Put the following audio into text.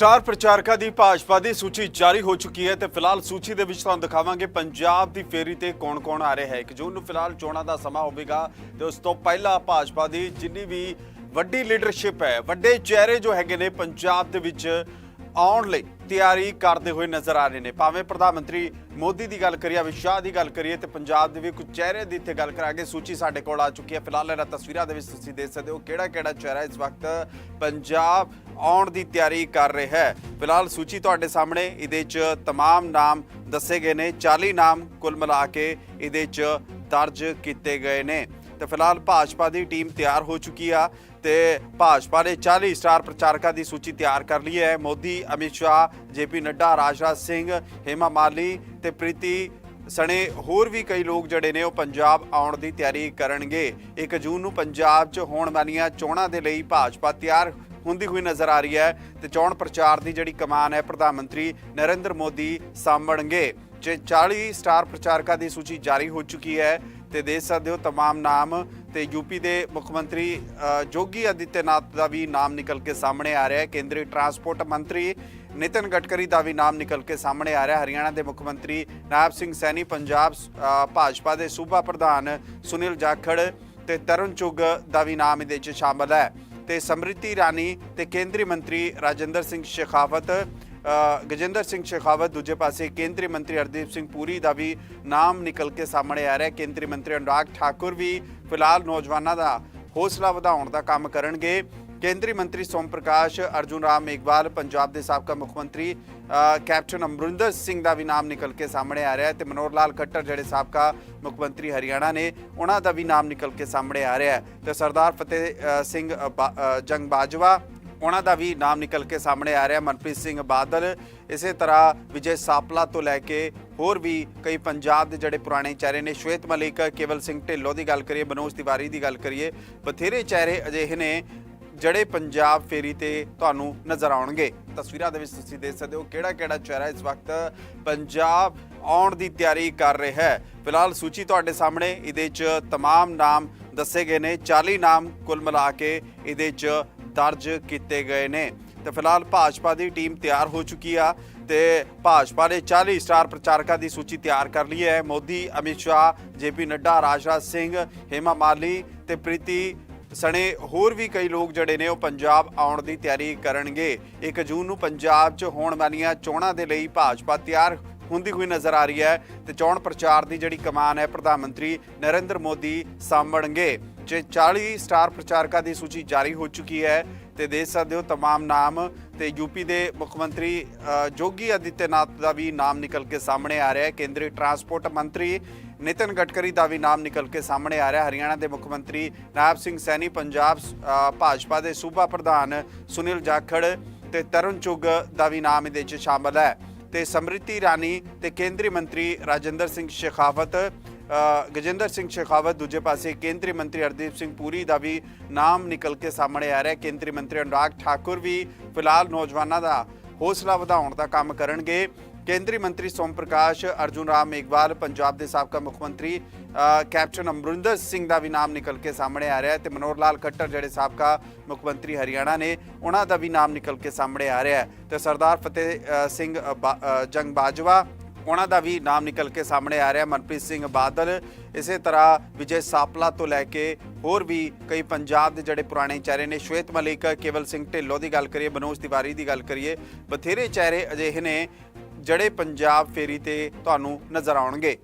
Star ਪ੍ਰਚਾਰਕਾਂ ਦੀ ਭਾਜਪਾ ਦੀ ਸੂਚੀ ਜਾਰੀ ਹੋ ਚੁੱਕੀ ਹੈ ਤੇ ਫਿਲਹਾਲ ਸੂਚੀ ਦੇ ਵਿੱਚ ਤੁਹਾਨੂੰ ਦਿਖਾਵਾਂਗੇ ਪੰਜਾਬ ਦੀ ਫੇਰੀ ਤੇ ਕੌਣ-ਕੌਣ ਆ ਰਿਹਾ ਹੈ। ਇੱਕ ਜੂਨ ਨੂੰ ਫਿਲਹਾਲ ਚੋਣਾਂ ਦਾ ਸਮਾਂ ਹੋਵੇਗਾ ਤੇ ਉਸ ਤੋਂ ਪਹਿਲਾਂ ਭਾਜਪਾ ਦੀ ਜਿੰਨੀ ਵੀ ਵੱਡੀ ਲੀਡਰਸ਼ਿਪ ਹੈ, ਵੱਡੇ ਚਿਹਰੇ ਜੋ ਹੈਗੇ ਨੇ ਪੰਜਾਬ ਦੇ ਵਿੱਚ ਆਉਣ ਲਈ ਤਿਆਰੀ ਕਰਦੇ ਹੋਏ ਨਜ਼ਰ ਆ ਰਹੇ ਨੇ। ਭਾਵੇਂ ਪ੍ਰਧਾਨ ਮੰਤਰੀ ਮੋਦੀ ਦੀ ਗੱਲ ਕਰੀਏ ਅਮਿਤ ਸ਼ਾਹ ਦੀ ਗੱਲ ਕਰੀਏ ਤੇ ਪੰਜਾਬ ਦੇ ਵੀ ਕੁਝ ਚਿਹਰੇ ਦੀ ਇੱਥੇ ਗੱਲ ਕਰਾਂਗੇ। ਸੂਚੀ ਸਾਡੇ ਕੋਲ ਆ ਚੁੱਕੀ ਹੈ। ਫਿਲਹਾਲ ਇਹਨਾਂ ਤਸਵੀਰਾਂ ਦੇ ਵਿੱਚ ਤੁਸੀਂ ਦੇਖ ਸਕਦੇ ਹੋ ਕਿਹੜਾ ਕਿਹੜਾ ਚਿਹਰਾ ਇਸ ਵਕਤ ਪੰਜਾਬ ਆਉਣ ਦੀ ਤਿਆਰੀ ਕਰ ਰਿਹਾ ਹੈ ਫਿਲਹਾਲ ਸੂਚੀ ਤੁਹਾਡੇ ਸਾਹਮਣੇ ਇਹਦੇ 'ਚ तमाम ਨਾਮ ਦੱਸੇ ਗਏ ਨੇ 40 ਨਾਮ ਕੁੱਲ ਮਿਲਾ ਕੇ ਇਹਦੇ 'ਚ ਦਰਜ ਕੀਤੇ ਗਏ ਨੇ ਤੇ ਫਿਲਹਾਲ ਭਾਜਪਾ ਦੀ ਟੀਮ ਤਿਆਰ ਹੋ ਚੁੱਕੀ ਆ ਤੇ ਭਾਜਪਾ ਨੇ 40 ਸਟਾਰ ਪ੍ਰਚਾਰਕਾਂ ਦੀ ਸੂਚੀ ਤਿਆਰ ਕਰ ਲਈ ਹੈ ਮੋਦੀ ਅਮਿਤ ਸ਼ਾਹ ਜੇਪੀ ਨੱਡਾ ਰਾਜਨਾਥ ਸਿੰਘ ਹੇਮਾ ਮਾਲੀ ਤੇ ਪ੍ਰੀਤੀ ਸਣੇ ਹੋਰ ਵੀ ਕਈ ਲੋਕ ਜਿਹੜੇ ਨੇ ਉਹ ਪੰਜਾਬ ਆਉਣ ਦੀ ਤਿਆਰੀ ਕਰਨਗੇ 1 ਜੂਨ ਨੂੰ ਪੰਜਾਬ 'ਚ ਹੋਣ ਵਾਲੀਆਂ ਚੋਣਾਂ ਦੇ ਲਈ ਭਾਜਪਾ ਤਿਆਰ ਹੁੰਦੀ ਹੋਈ ਨਜ਼ਰ ਆ ਰਹੀ ਹੈ ਤੇ ਚੋਣ ਪ੍ਰਚਾਰ ਦੀ ਜਿਹੜੀ ਕਮਾਨ ਹੈ ਪ੍ਰਧਾਨ ਮੰਤਰੀ ਨਰਿੰਦਰ ਮੋਦੀ ਸਾਂਭਣਗੇ ਜੇ 40 ਸਟਾਰ ਪ੍ਰਚਾਰਕਾਂ ਦੀ ਸੂਚੀ ਜਾਰੀ ਹੋ ਚੁੱਕੀ ਹੈ ਤੇ ਦੇਖ ਸਕਦੇ ਹੋ तमाम ਨਾਮ ਤੇ ਯੂਪੀ ਦੇ ਮੁੱਖ ਮੰਤਰੀ ਅ, ਜੋਗੀ ਆਦਿੱਤਿਆਨਾਥ ਦਾ ਵੀ ਨਾਮ ਨਿਕਲ ਕੇ ਸਾਹਮਣੇ ਆ ਰਿਹਾ ਹੈ ਕੇਂਦਰੀ ਟਰਾਂਸਪੋਰਟ ਮੰਤਰੀ ਨਿਤਨ ਗਡਕਰੀ ਦਾ ਵੀ ਨਾਮ ਨਿਕਲ ਕੇ ਸਾਹਮਣੇ ਆ ਰਿਹਾ ਹੈ ਹਰਿਆਣਾ ਦੇ ਮੁੱਖ ਮੰਤਰੀ ਨਾਇਬ ਸਿੰਘ ਸੈਣੀ ਪੰਜਾਬ ਅ, ਭਾਜਪਾ ਦੇ ਸੂਬਾ ਪ੍ਰਧਾਨ ਸੁਨੀਲ ਜਾਖੜ ਤੇ ਤਰੁਣ ਚੁੱਗ ਦਾ ਵੀ ਨਾਮ ਇਹਦੇ 'ਚ ਸ਼ਾਮਲ ਹੈ ਤੇ ਸਮ੍ਰਿਤੀ ਰਾਣੀ ਤੇ ਕੇਂਦਰੀ ਮੰਤਰੀ ਰਾਜਿੰਦਰ ਸਿੰਘ ਸ਼ੇਖਾਵਤ ਗਜਿੰਦਰ ਸਿੰਘ ਸ਼ੇਖਾਵਤ ਦੂਜੇ ਪਾਸੇ ਕੇਂਦਰੀ ਮੰਤਰੀ ਹਰਦੀਪ ਸਿੰਘ ਪੂਰੀ ਦਾ ਵੀ ਨਾਮ ਨਿਕਲ ਕੇ ਸਾਹਮਣੇ ਆ ਰਿਹਾ। ਕੇਂਦਰੀ ਮੰਤਰੀ ਅਨੁਰਾਗ ਠਾਕੁਰ ਵੀ ਫਿਲਹਾਲ ਨੌਜਵਾਨਾਂ ਦਾ ਹੌਸਲਾ ਵਧਾਉਣ ਦਾ ਕੰਮ ਕਰਨਗੇ। ਕੇਂਦਰੀ ਮੰਤਰੀ ਸੋਮ ਪ੍ਰਕਾਸ਼, ਅਰਜੁਨ ਰਾਮ ਮੇਘਵਾਲ, ਪੰਜਾਬ ਦੇ ਸਾਬਕਾ ਮੁੱਖ ਮੰਤਰੀ ਕੈਪਟਨ ਅਮਰਿੰਦਰ ਸਿੰਘ ਦਾ ਵੀ ਨਾਮ ਨਿਕਲ ਕੇ ਸਾਹਮਣੇ ਆ ਰਿਹਾ ਹੈ ਤੇ ਮਨੋਹਰ ਲਾਲ ਖੱਟਰ ਜਿਹੜੇ ਸਾਬਕਾ ਮੁੱਖ ਮੰਤਰੀ ਹਰਿਆਣਾ ਨੇ, ਉਹਨਾਂ ਦਾ ਵੀ ਨਾਮ ਨਿਕਲ ਕੇ ਸਾਹਮਣੇ ਆ ਰਿਹਾ ਹੈ ਤੇ ਸਰਦਾਰ ਫਤਿਹ ਸਿੰਘ ਬਾ- ਜੰਗ ਬਾਜਵਾ, ਉਹਨਾਂ ਦਾ ਵੀ ਨਾਮ ਨਿਕਲ ਕੇ ਸਾਹਮਣੇ ਆ ਰਿਹਾ ਮਨਪ੍ਰੀਤ ਸਿੰਘ ਬਾਦਲ, ਇਸੇ ਤਰ੍ਹਾਂ ਵਿਜੇ ਸਾਪਲਾ ਤੋਂ ਲੈ ਕੇ ਹੋਰ ਵੀ ਕਈ ਪੰਜਾਬ ਦੇ ਜਿਹੜੇ ਪੁਰਾਣੇ ਚਿਹਰੇ ਨੇ, ਸ਼ਵੇਤ ਮਲਿਕ, ਕੇਵਲ ਸਿੰਘ ਢਿੱਲੋਂ ਦੀ ਗੱਲ ਕਰੀਏ ਮਨੋਜ ਤਿਵਾਰੀ ਦੀ ਗੱਲ ਕਰੀਏ, ਬਥੇਰੇ ਚਿਹਰੇ ਅਜਿਹੇ ਨੇ ਜਿਹੜੇ ਪੰਜਾਬ ਫੇਰੀ ਤੇ ਤੁਹਾਨੂੰ ਨਜ਼ਰ ਆਉਣਗੇ ਤਸਵੀਰਾਂ ਦੇ ਵਿੱਚ ਤੁਸੀਂ ਦੇਖ ਸਕਦੇ ਹੋ ਕਿਹੜਾ ਕਿਹੜਾ ਚਿਹਰਾ ਇਸ ਵਕਤ ਪੰਜਾਬ ਆਉਣ ਦੀ ਤਿਆਰੀ ਕਰ ਰਿਹਾ ਹੈ ਫਿਲਹਾਲ ਸੂਚੀ ਤੁਹਾਡੇ ਸਾਹਮਣੇ ਇਹਦੇ 'ਚ तमाम ਨਾਮ ਦੱਸੇ ਗਏ ਨੇ 40 ਨਾਮ ਕੁੱਲ ਮਿਲਾ ਕੇ ਇਹਦੇ 'ਚ ਦਰਜ ਕੀਤੇ ਗਏ ਨੇ ਤੇ ਫਿਲਹਾਲ ਭਾਜਪਾ ਦੀ ਟੀਮ ਤਿਆਰ ਹੋ ਚੁੱਕੀ ਆ ਤੇ ਭਾਜਪਾ ਨੇ 40 ਸਟਾਰ ਪ੍ਰਚਾਰਕਾਂ ਦੀ ਸੂਚੀ ਤਿਆਰ ਕਰ ਲਈ ਹੈ ਮੋਦੀ ਅਮਿਤ ਸ਼ਾਹ ਜੇਪੀ ਨੱਡਾ ਰਾਜਨਾਥ ਸਿੰਘ ਹੇਮਾ ਮਾਲੀ ਤੇ ਪ੍ਰੀਤੀ ਸਣੇ ਹੋਰ ਵੀ ਕਈ ਲੋਕ ਜਿਹੜੇ ਨੇ ਉਹ ਪੰਜਾਬ ਆਉਣ ਦੀ ਤਿਆਰੀ ਕਰਨਗੇ। 1 ਜੂਨ ਨੂੰ ਪੰਜਾਬ 'ਚ ਹੋਣ ਵਾਲੀਆਂ ਚੋਣਾਂ ਦੇ ਲਈ ਭਾਜਪਾ ਤਿਆਰ ਹੁੰਦੀ ਹੋਈ ਨਜ਼ਰ ਆ ਰਹੀ ਹੈ ਤੇ ਚੋਣ ਪ੍ਰਚਾਰ ਦੀ ਜਿਹੜੀ ਕਮਾਨ ਹੈ ਪ੍ਰਧਾਨ ਮੰਤਰੀ ਨਰਿੰਦਰ ਮੋਦੀ ਸਾਂਭਣਗੇ ਜੇ 40 ਸਟਾਰ ਪ੍ਰਚਾਰਕਾਂ ਦੀ ਸੂਚੀ ਜਾਰੀ ਹੋ ਚੁੱਕੀ ਹੈ ਤੇ ਦੇਖ ਸਕਦੇ ਹੋ तमाम ਨਾਮ ਤੇ ਯੂਪੀ ਦੇ ਮੁੱਖ ਮੰਤਰੀ ਅ, ਜੋਗੀ ਆਦਿੱਤਿਆਨਾਥ ਦਾ ਵੀ ਨਾਮ ਨਿਕਲ ਕੇ ਸਾਹਮਣੇ ਆ ਰਿਹਾ ਹੈ ਕੇਂਦਰੀ ਟਰਾਂਸਪੋਰਟ ਮੰਤਰੀ ਨਿਤਨ ਗਡਕਰੀ ਦਾ ਵੀ ਨਾਮ ਨਿਕਲ ਕੇ ਸਾਹਮਣੇ ਆ ਰਿਹਾ ਹੈ ਹਰਿਆਣਾ ਦੇ ਮੁੱਖ ਮੰਤਰੀ ਨਾਇਬ ਸਿੰਘ ਸੈਣੀ ਪੰਜਾਬ ਅ, ਭਾਜਪਾ ਦੇ ਸੂਬਾ ਪ੍ਰਧਾਨ ਸੁਨੀਲ ਜਾਖੜ ਤੇ ਤਰੁਣ ਚੁੱਗ ਦਾ ਵੀ ਨਾਮ ਇਹਦੇ 'ਚ ਸ਼ਾਮਲ ਹੈ ਤੇ ਸਮ੍ਰਿਤੀ ਇਰਾਨੀ ਤੇ ਕੇਂਦਰੀ ਮੰਤਰੀ ਰਾਜਿੰਦਰ ਸਿੰਘ ਸ਼ੇਖਾਵਤ ਗਜਿੰਦਰ ਸਿੰਘ ਸ਼ੇਖਾਵਤ, ਦੂਜੇ ਪਾਸੇ ਕੇਂਦਰੀ ਮੰਤਰੀ ਹਰਦੀਪ ਸਿੰਘ ਪੂਰੀ ਦਾ ਵੀ ਨਾਮ ਨਿਕਲ ਕੇ ਸਾਹਮਣੇ ਆ ਰਿਹਾ। ਕੇਂਦਰੀ ਮੰਤਰੀ ਅਨੁਰਾਗ ਠਾਕੁਰ ਵੀ ਫਿਲਹਾਲ ਨੌਜਵਾਨਾਂ ਦਾ ਹੌਸਲਾ ਵਧਾਉਣ ਦਾ ਕੰਮ ਕਰਨਗੇ। ਕੇਂਦਰੀ ਮੰਤਰੀ ਸੋਮ ਪ੍ਰਕਾਸ਼, ਅਰਜੁਨ ਰਾਮ ਮੇਘਵਾਲ, ਪੰਜਾਬ ਦੇ ਸਾਬਕਾ ਮੁੱਖ ਮੰਤਰੀ ਕੈਪਟਨ ਅਮਰਿੰਦਰ ਸਿੰਘ ਦਾ ਵੀ ਨਾਮ ਨਿਕਲ ਕੇ ਸਾਹਮਣੇ ਆ ਰਿਹਾ ਹੈ ਤੇ ਮਨੋਹਰ ਲਾਲ ਖੱਟਰ ਜਿਹੜੇ ਸਾਬਕਾ ਮੁੱਖ ਮੰਤਰੀ ਹਰਿਆਣਾ ਨੇ, ਉਹਨਾਂ ਦਾ ਵੀ ਨਾਮ ਨਿਕਲ ਕੇ ਸਾਹਮਣੇ ਆ ਰਿਹਾ ਹੈ ਤੇ ਸਰਦਾਰ ਫਤਿਹ ਸਿੰਘ ਬਾ- ਜੰਗ ਬਾਜਵਾ, ਉਹਨਾਂ ਦਾ ਵੀ ਨਾਮ ਨਿਕਲ ਕੇ ਸਾਹਮਣੇ ਆ ਰਿਹਾ ਮਨਪ੍ਰੀਤ ਸਿੰਘ ਬਾਦਲ, ਇਸੇ ਤਰ੍ਹਾਂ ਵਿਜੇ ਸਾਪਲਾ ਤੋਂ ਲੈ ਕੇ ਹੋਰ ਵੀ ਕਈ ਪੰਜਾਬ ਦੇ ਜਿਹੜੇ ਪੁਰਾਣੇ ਚਿਹਰੇ ਨੇ, ਸ਼ਵੇਤ ਮਲਿਕ, ਕੇਵਲ ਸਿੰਘ ਢਿੱਲੋਂ ਦੀ ਗੱਲ ਕਰੀਏ, ਮਨੋਜ ਤਿਵਾਰੀ ਦੀ ਗੱਲ ਕਰੀਏ, ਬਥੇਰੇ ਚਿਹਰੇ ਅਜਿਹੇ ਨੇ ਜਿਹੜੇ ਪੰਜਾਬ ਫੇਰੀ ਤੇ ਤੁਹਾਨੂੰ ਨਜ਼ਰ ਆਉਣਗੇ।